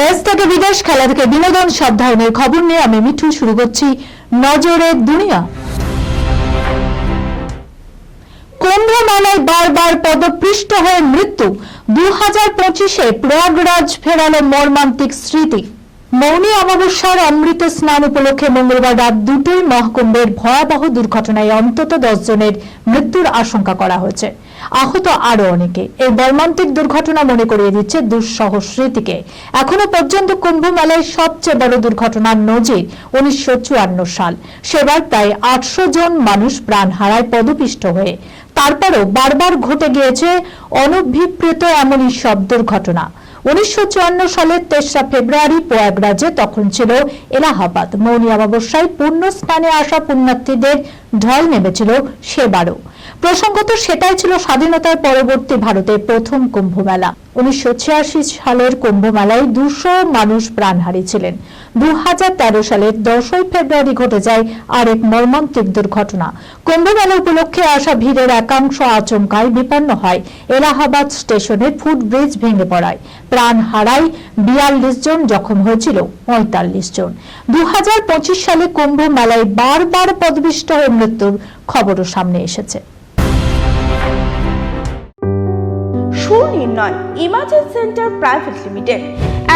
দেশ থেকে বিদেশ খেলা থেকে বিনোদন সব ধরনের খবর নিয়ে আমি মিঠু শুরু করছি নজরে দুনিয়া। কুম্ভ মেলায় বারবার পদপৃষ্ট হয়ে মৃত্যু। দু হাজার পঁচিশে প্রয়াগরাজ ফেরালো মর্মান্তিক স্মৃতি। মৌনী অমাবস্যার অমৃত স্নান উপলক্ষে মঙ্গলবার রাত দুটোই মহাকুম্ভের ভয়াবহ দুর্ঘটনায় অন্তত দশ জনের মৃত্যুর আশঙ্কা করা হয়েছে। আহত আরও অনেকে। এই মর্মান্তিক দুর্ঘটনা মনে করিয়ে দিচ্ছে দুঃসহ স্মৃতিকে। এখনও পর্যন্ত কুম্ভ মেলায় সবচেয়ে বড় দুর্ঘটনার নজির উনিশশো চুয়ান্ন সাল। সেবার প্রায় আটশো জন মানুষ প্রাণ হারায় পদপিষ্ট হয়ে। তারপরও বারবার ঘটে গিয়েছে অনভিপ্রেত এমনই সব দুর্ঘটনা। উনিশশো সালের তেসরা ফেব্রুয়ারি প্রয়াগরাজে তখন ছিল এলাহাবাদ। মৌনী অমাবস্যায় পূর্ণ স্নানে আসা পুণ্যার্থীদের ঢল নেমেছিল সেবারও। প্রসঙ্গত সেটাই ছিল স্বাধীনতার পরবর্তী ভারতের প্রথম কুম্ভ মেলা উনিশশো ছিয়াশি সালের কুম্ভ মেলায় দুশো মানুষ প্রাণ হারিয়েছিলেন। দু সালের দশই ফেব্রুয়ারি ঘটে যায় আরেক মর্মান্তিক দুর্ঘটনা। কুম্ভ মেলা উপলক্ষে আসা ভিড়ের একাংশ আচমকায় বিপন্ন হয়। এলাহাবাদ স্টেশনে ফুট ব্রিজ ভেঙে পড়ায়। প্রাণ হারায় বিয়াল্লিশ জন, জখম হয়েছিল পঁয়তাল্লিশ জন। দু হাজার পঁচিশ সালে কুম্ভ মেলায় বারবার পদবিষ্ট হয়ে মৃত্যুর খবরও সামনে এসেছে। Sunirnoy emergency centre private limited.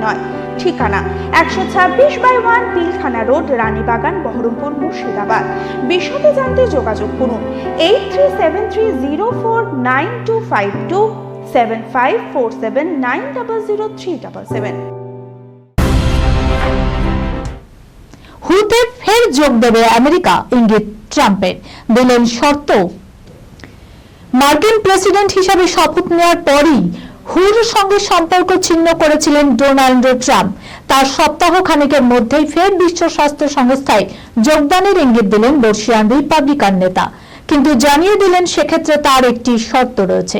সুনির্ণয় ঠিকানা একশো ছাব্বিশ by one Pilkhana road, Ranibagan, Baharampur, Murshidabad. বিশদে জানতে যোগাযোগ করুন eight three seven three zero four nine two five two seven five four seven nine double zero three double seven. হুতে ফের যোগ দেবে আমেরিকা, ইঙ্গিত ট্রাম্পের। দিলেন শর্ত। মার্কিন প্রেসিডেন্ট হিসাবে শপথ নেওয়ার পরই হুর সঙ্গে সম্পর্ক ছিন্ন করেছিলেন ডোনাল্ড ট্রাম্প। তার সপ্তাহ খানেকের মধ্যেই ফের বিশ্ব স্বাস্থ্য সংস্থায় যোগদানের ইঙ্গিত দিলেন বর্ষিয়ান রিপাবলিকান নেতা। কিন্তু জানিয়ে দিলেন সেক্ষেত্রে তার একটি শর্ত রয়েছে।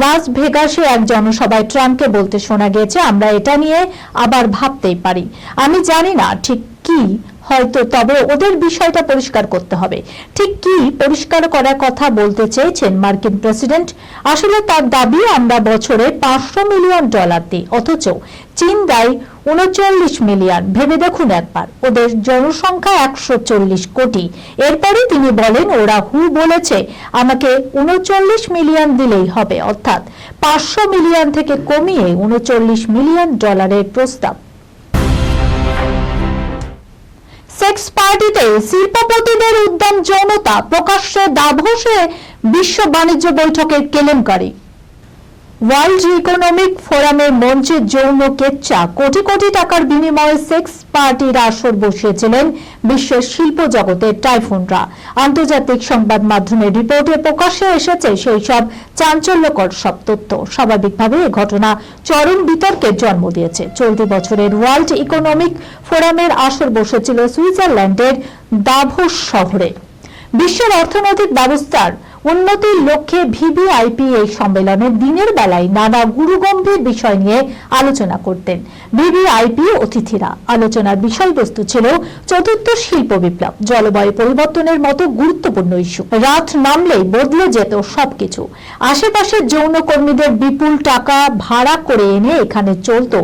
লাস ভেগাসে এক জনসভায় ট্রাম্পকে বলতে শোনা গিয়েছে আমরা এটা নিয়ে আবার ভাবতেই পারি। আমি জানি না ঠিক কি হয়তো তবে ওদের বিষয়টা পরিষ্কার করতে হবে। ঠিক কি পরিষ্কার করার কথা বলতে চেয়েছেন মার্কিন প্রেসিডেন্ট? আসলে তার দাবি আমরা বছরে পাঁচশো মিলিয়ন ডলার দিই। অথচ চীন দেয় উনচল্লিশ মিলিয়ন। ভেবে দেখুন একবার, ওদের জনসংখ্যা একশো চল্লিশ কোটি। এরপরে তিনি বলেন, ওরা হু বলেছে, আমাকে উনচল্লিশ মিলিয়ন দিলেই হবে। অর্থাৎ পাঁচশো মিলিয়ন থেকে কমিয়ে উনচল্লিশ মিলিয়ন ডলারের প্রস্তাব। সেক্স পার্টিতে শিল্পপতিদের উদ্যম যৌনতা প্রকাশ্যে দাভোসে বিশ্ব বাণিজ্য বৈঠকের কেলেঙ্কারি। ওয়ার্ল্ড ইকোনমিক ফোরামের মঞ্চে যৌন কেচ্চা কোটি কোটি টাকার বিনিময়ে সেক্স পার্টির আসর বসিয়েছিলেন বিশ্বের শিল্প জগতের টাইফুনরা। আন্তর্জাতিক সংবাদ মাধ্যমের রিপোর্টে প্রকাশ্যে এসেছে সেই সব চাঞ্চল্যকর সব তথ্য। স্বাভাবিকভাবে এ ঘটনা চরম বিতর্কের জন্ম দিয়েছে। চলতি বছরের ওয়ার্ল্ড ইকোনমিক ফোরামের আসর বসেছিল সুইজারল্যান্ডের দাভোস শহরে। বিশ্বের অর্থনৈতিক ব্যবস্থার উন্নতির লক্ষ্যে ভিভিআইপি এই সম্মেলনে দিনের বেলায় নানা গুরুগম্ভীর বিষয় নিয়ে আলোচনা করতেন। ভিভিআইপি অতিথিরা। আলোচনার বিষয়বস্তু ছিল চতুর্থ শিল্প বিপ্লব, জলবায়ু পরিবর্তনের মতো গুরুত্বপূর্ণ ইস্যু। রাত নামলেই বদলে যেত সবকিছু। আশেপাশের যৌনকর্মীদের বিপুল টাকা ভাড়া করে এনে এখানে চলত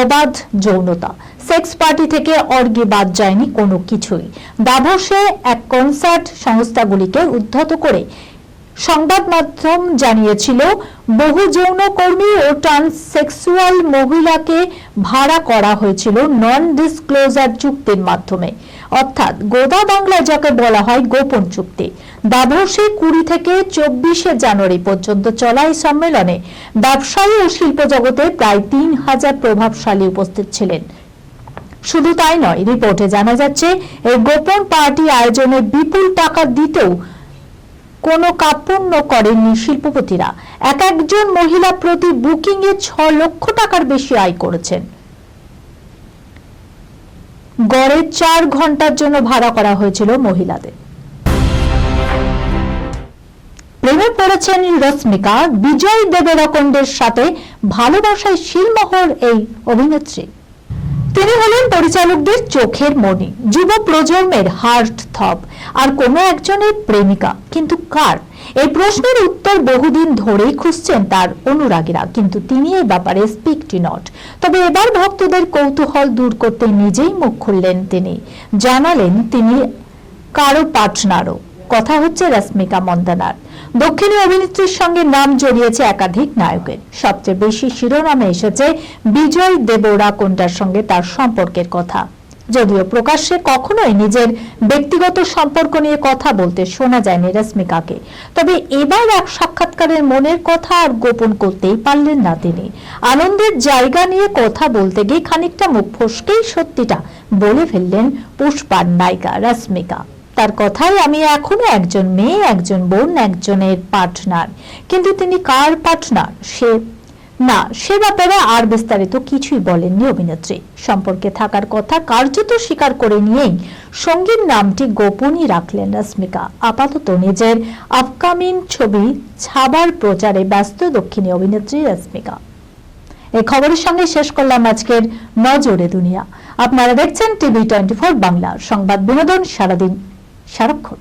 অবাধ যৌনতা। সেক্স পার্টি থেকে অর্গে বাদ যায়নি কোনো কিছুই। দাভসে এক কনসার্ট সংস্থাগুলিকে উদ্ধত করে সংবাদ মাধ্যম জানিয়েছিল, বহু যৌনকর্মী ও ট্রান্সসেক্সুয়াল মহিলাকে ভাড়া করা হয়েছিল নন ডিসক্লোজার চুক্তির মাধ্যমে। অর্থাৎ গোদা বাংলায় যাকে বলা হয় গোপন চুক্তি। দাভসে কুড়ি থেকে চব্বিশে জানুয়ারি পর্যন্ত চলা এই সম্মেলনে ব্যবসায়ী ও শিল্প জগতে প্রায় তিন হাজার প্রভাবশালী উপস্থিত ছিলেন। শুধু তাই নয়, রিপোর্টে জানা যাচ্ছে, এই গোপন পার্টি আয়োজনে বিপুল টাকা দিতেও কোনো কাপণ্য করেননি শিল্পপতিরা। এক একজন মহিলা প্রতি বুকিং এ ছ লক্ষ টাকার বেশি আয় করেছেন। গড়ে চার ঘণ্টার জন্য ভাড়া করা হয়েছিল মহিলাদের। প্রেমে পড়েছেন রশ্মিকা। বিজয় দেবেরকন্ডের সাথে ভালোবাসায় শিলমোহর এই অভিনেত্রী। তিনি হলেন পরিচালকদের চোখের মণি যুব প্রজন্মের হার্ট থপ আর কোনো একজনের প্রেমিকা। কিন্তু কার? এই প্রশ্নের উত্তর বহুদিন ধরেই খুঁজছেন তার অনুরাগীরা, কিন্তু তিনি এই ব্যাপারে স্পিকটি নট তবে এবার ভক্তদের কৌতূহল দূর করতে নিজেই মুখ খুললেন তিনি। জানালেন তিনি কারও পার্টনারও কথা হচ্ছে রশ্মিকা মন্দানার। দক্ষিণী অভিনেত্রীর সঙ্গে নাম জড়িয়েছে একাধিক নায়কের। সবচেয়ে বেশি শিরোনামে এসেছে বিজয় দেবরা কোনটার সঙ্গে তার সম্পর্কের কথা। যদিও প্রকাশ্যে কখনোই নিজের ব্যক্তিগত সম্পর্ক নিয়ে কথা বলতে শোনা যায়নি রশ্মিকাকে। তবে এবার এক সাক্ষাৎকারের মনের কথা আর গোপন করতেই পারলেন না তিনি। আনন্দের জায়গা নিয়ে কথা বলতে গিয়ে খানিকটা মুখ ফসকেই সত্যিটা বলে ফেললেন পুষ্পার নায়িকা রশ্মিকা। তার কথাই আমি এখনও একজন মেয়ে, একজন বোন, একজনের পার্টনার কিন্তু তিনি কার পার্টনার সে না, সে ব্যাপারে আর বিস্তারিত কিছুই বলেননি অভিনেত্রী। সম্পর্কে থাকার কথা কার্যত স্বীকার করে নিয়েই সঙ্গীর নামটি গোপনই রাখলেন রশ্মিকা। আপাতত নিজের আপকামিং ছবি ছাবার প্রচারে ব্যস্ত দক্ষিণী অভিনেত্রী রশ্মিকা। এই খবরের সঙ্গে শেষ করলাম আজকের নজরে দুনিয়া। আপনারা দেখছেন টিভি টোয়েন্টি ফোর বাংলা। সংবাদ বিনোদন সারাদিন। সারাক্ষণ।